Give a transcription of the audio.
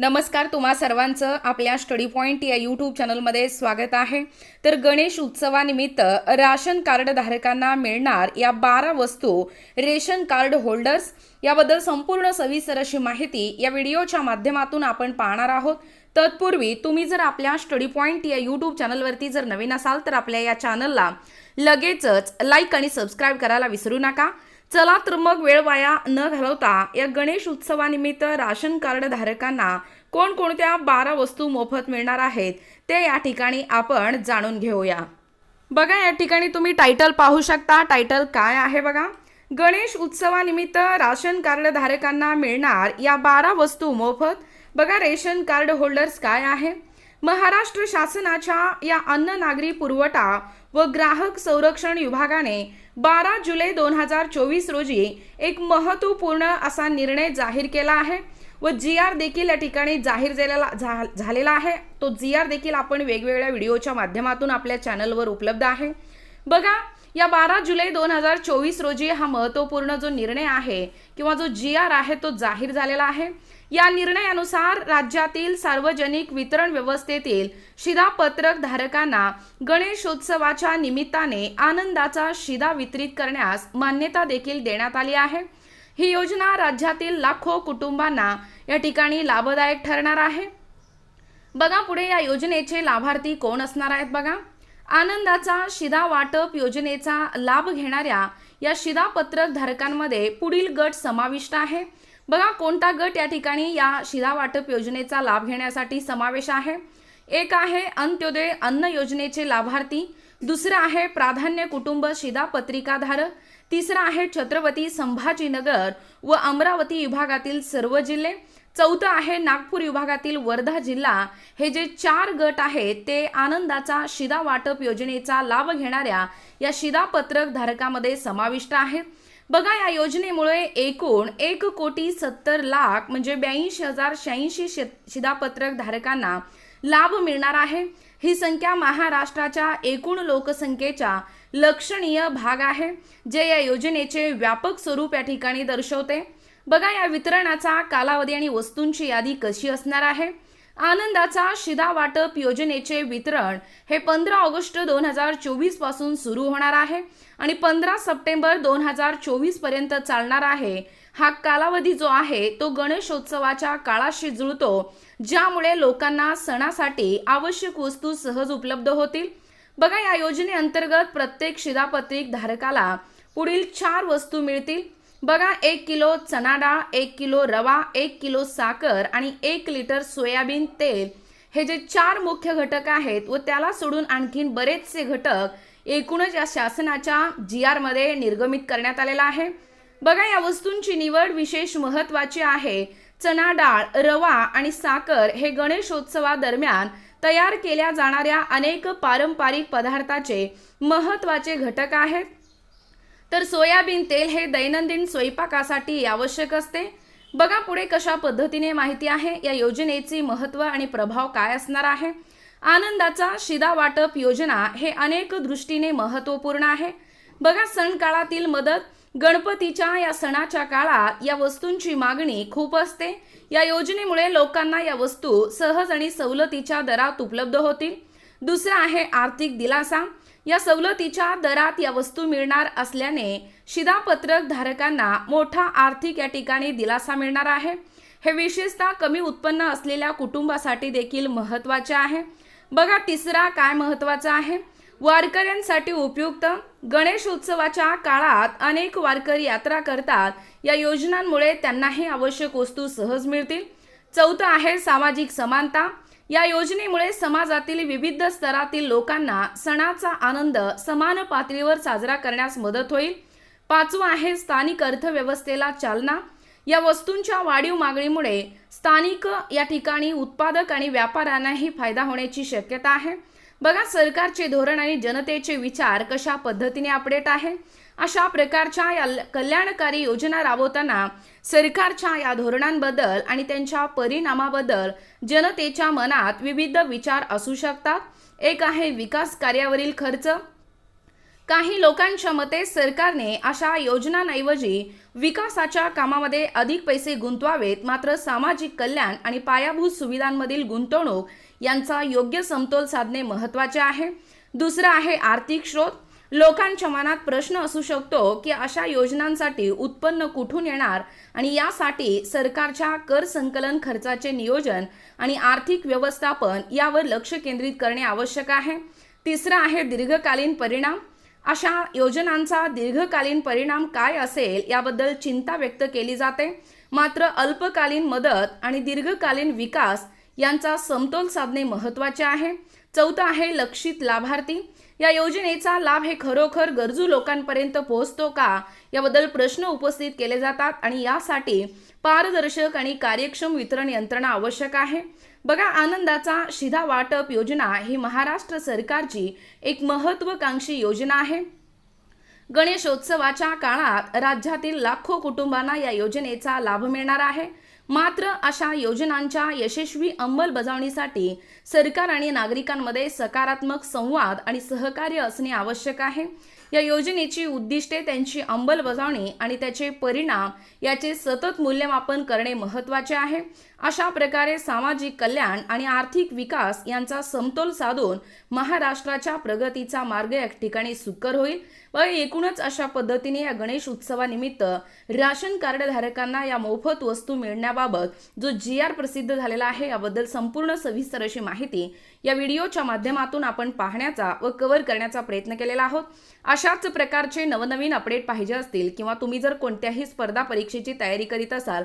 नमस्कार तुम्हा सर्वांचं आपल्या स्टडी पॉईंट या यूट्यूब चॅनलमध्ये स्वागत आहे. तर गणेश उत्सवानिमित्त राशन कार्ड धारकांना मिळणार या बारा वस्तू रेशन कार्ड होल्डर्स. याबद्दल संपूर्ण सविस्तर अशी माहिती या व्हिडिओच्या माध्यमातून आपण पाहणार आहोत. तत्पूर्वी तुम्ही जर आपल्या स्टडी पॉईंट या यूट्यूब चॅनलवरती जर नवीन असाल तर आपल्या या चॅनलला लगेचच लाईक आणि सबस्क्राईब करायला विसरू नका. चला तर मग वेळ वाया न घालवता या गणेश उत्सवानिमित्त राशन कार्ड धारकांना कोणकोणत्या बारा वस्तू मोफत मिळणार आहेत ते या ठिकाणी आपण जाणून घेऊया. बघा या ठिकाणी तुम्ही टायटल पाहू शकता. टायटल काय आहे बघा? गणेश उत्सवानिमित्त राशन कार्ड धारकांना मिळणार या बारा वस्तू मोफत. बघा रेशन कार्ड होल्डर्स काय आहे? महाराष्ट्र शासनाच्या या अन्न नागरी पुरवठा व ग्राहक संरक्षण विभागाने बारा जुलै दोन हजार चोवीस रोजी एक महत्त्वपूर्ण असा निर्णय जाहीर केला आहे व जी आर देखील या ठिकाणी जाहीर झालेला झा- झालेला आहे. तो जी आर देखील आपण वेगवेगळ्या व्हिडिओच्या माध्यमातून आपल्या चॅनलवर उपलब्ध आहे. बघा या बारा जुलै दोन हजार चोवीस रोजी हा महत्त्वपूर्ण जो निर्णय आहे किंवा जो जी आर आहे तो जाहीर झालेला आहे. या निर्णयानुसार राज्यातील सार्वजनिक वितरण व्यवस्थेतील शिधापत्रक धारकांना गणेशोत्सवाच्या निमित्ताने आनंदाचा शिधा वितरित करण्यास मान्यता देखील देण्यात आली आहे. ही योजना राज्यातील लाखो कुटुंबांना या ठिकाणी लाभदायक ठरणार आहे. बघा पुढे या योजनेचे लाभार्थी कोण असणार आहेत बघा. आनंदाचा शिधा वाटप योजनेचा लाभ घेणाऱ्या या शिधापत्रक धारकांमध्ये पुढील गट समाविष्ट आहे. बघा कोणता गट या ठिकाणी या शिधा वाटप योजनेचा लाभ घेण्यासाठी समावेश आहे? एक आहे अंत्योदय अन्न योजनेचे लाभार्थी दुसरं आहे प्राधान्य कुटुंब शिधा पत्रिकाधारक तिसरं आहे छत्रपती संभाजीनगर व अमरावती विभागातील सर्व जिल्हे चौथं आहे नागपूर विभागातील वर्धा जिल्हा. हे जे चार गट आहेत ते आनंदाचा शिधा वाटप योजनेचा लाभ घेणाऱ्या या शिधापत्रक धारकामध्ये समाविष्ट आहेत बघा या योजनेमुळे एकूण एक कोटी सत्तर लाख म्हणजे ब्याऐंशी हजार शहाऐंशी शिधापत्रक धारकांना लाभ मिळणार आहे. ही संख्या महाराष्ट्राच्या एकूण लोकसंख्येच्या लक्षणीय भाग आहे जे या योजनेचे व्यापक स्वरूप या ठिकाणी दर्शवते. बघा या वितरणाचा कालावधी आणि वस्तूंची यादी कशी असणार आहे? आनंदाचा शिधा वाटप योजनेचे वितरण हे पंधरा ऑगस्ट दोन हजार चोवीसपासून सुरू होणार आहे आणि पंधरा सप्टेंबर दोन हजार चोवीसपर्यंत चालणार आहे. हा कालावधी जो आहे तो गणेशोत्सवाच्या काळाशी जुळतो ज्यामुळे लोकांना सणासाठी आवश्यक वस्तू सहज उपलब्ध होतील. बघा या योजनेअंतर्गत प्रत्येक शिधापत्रिक धारकाला पुढील चार वस्तू मिळतील. बघा एक किलो चना डाळ एक किलो रवा एक किलो साखर आणि एक लिटर सोयाबीन तेल हे जे चार मुख्य घटक आहेत व त्याला सोडून आणखीन बरेचसे घटक एकूणच या शासनाच्या जी आरमध्ये निर्गमित करण्यात आलेला आहे. बघा या वस्तूंची निवड विशेष महत्वाची आहे. चना डाळ रवा आणि साखर हे गणेशोत्सवादरम्यान तयार केल्या जाणाऱ्या अनेक पारंपरिक पदार्थाचे महत्त्वाचे घटक आहेत. तर सोयाबीन तेल हे दैनंदिन स्वयंपाकासाठी आवश्यक असते. बघा पुढे कशा पद्धतीने माहिती आहे या योजनेचे महत्त्व आणि प्रभाव काय असणार आहे? आनंदाचा शिदा वाटप योजना हे अनेक दृष्टीने महत्त्वपूर्ण आहे. बघा सण काळातील मदत गणपतीच्या या सणाच्या काळात या वस्तूंची मागणी खूप असते. या योजनेमुळे लोकांना या वस्तू सहज आणि सवलतीच्या दरात उपलब्ध होतील. दुसरं आहे आर्थिक दिलासा. या सवलतीच्या दरात या वस्तू मिळणार असल्याने शिधापत्रक धारकांना मोठा आर्थिक या ठिकाणी दिलासा मिळणार आहे. हे विशेषतः कमी उत्पन्न असलेल्या कुटुंबासाठी देखील महत्त्वाचे आहे. बघा तिसरा काय महत्त्वाचा आहे? वारकऱ्यांसाठी उपयुक्त. गणेश उत्सवाच्या काळात अनेक वारकरी यात्रा करतात. या योजनांमुळे त्यांनाही आवश्यक वस्तू सहज मिळतील. चौथं आहे सामाजिक समानता. या योजनेमुळे समाजातील विविध स्तरातील लोकांना सणाचा आनंद समान पातळीवर साजरा करण्यास मदत होईल. पाचवं आहे स्थानिक अर्थव्यवस्थेला चालना. या वस्तूंच्या वाढीव मागणीमुळे स्थानिक या ठिकाणी उत्पादक आणि व्यापाऱ्यांनाही फायदा होण्याची शक्यता आहे. बघा सरकारचे धोरण आणि जनतेचे विचार कशा पद्धतीने अपडेट आहे? अशा प्रकारच्या या ल- कल्याणकारी योजना राबवताना सरकारच्या या धोरणांबद्दल आणि त्यांच्या परिणामाबद्दल जनतेच्या मनात विविध विचार असू शकतात. एक आहे विकास कार्यावरील खर्च काही लोकांच्या मते सरकारने अशा योजनांऐवजी विकासाच्या कामामध्ये अधिक पैसे गुंतवावेत मात्र सामाजिक कल्याण आणि पायाभूत सुविधांमधील गुंतवणूक यांचा योग्य समतोल साधणे महत्त्वाचे आहे. दुसरं आहे आर्थिक स्रोत. लोकांच्या मनात प्रश्न असू शकतो की अशा योजनांसाठी उत्पन्न कुठून येणार आणि यासाठी सरकारच्या कर संकलन खर्चाचे नियोजन आणि आर्थिक व्यवस्थापन यावर लक्ष केंद्रित करणे आवश्यक आहे. तिसरं आहे दीर्घकालीन परिणाम. अशा योजनांचा दीर्घकालीन परिणाम काय असेल याबद्दल चिंता व्यक्त केली जाते. मात्र अल्पकालीन मदत आणि दीर्घकालीन विकास यांचा समतोल साधणे महत्त्वाचे आहे. चौथं आहे लक्षित लाभार्थी. या योजनेचा लाभ हे खरोखर गरजू लोकांपर्यंत पोहोचतो का याबद्दल प्रश्न उपस्थित केले जातात आणि यासाठी पारदर्शक आणि कार्यक्षम वितरण यंत्रणा आवश्यक आहे. बघा आनंदाचा शिधा वाटप योजना ही महाराष्ट्र सरकारची एक महत्वाकांक्षी योजना आहे. गणेशोत्सवाच्या काळात राज्यातील लाखो कुटुंबांना या योजनेचा लाभ मिळणार आहे. मात्र अशा योजनांच्या यशस्वी अंमलबजावणीसाठी सरकार आणि नागरिकांमध्ये सकारात्मक संवाद आणि सहकार्य असणे आवश्यक आहे. या योजनेची उद्दिष्टे त्यांची अंमलबजावणी आणि त्याचे परिणाम याचे सतत मूल्यमापन करणे महत्त्वाचे आहे. अशा प्रकारे सामाजिक कल्याण आणि आर्थिक विकास यांचा समतोल साधून महाराष्ट्राच्या प्रगतीचा मार्ग या ठिकाणी सुकर होईल व एकूणच अशा पद्धतीने या गणेश उत्सवानिमित्त राशन कार्ड धारकांना या मोफत वस्तू मिळण्याबाबत जो जी आर प्रसिद्ध झालेला आहे याबद्दल संपूर्ण सविस्तर अशी माहिती या व्हिडिओच्या माध्यमातून आपण पाहण्याचा व कव्हर करण्याचा प्रयत्न केलेला आहोत. अशाच प्रकारचे नवनवीन अपडेट पाहिजे असतील किंवा तुम्ही जर कोणत्याही स्पर्धा परीक्षेची तयारी करीत असाल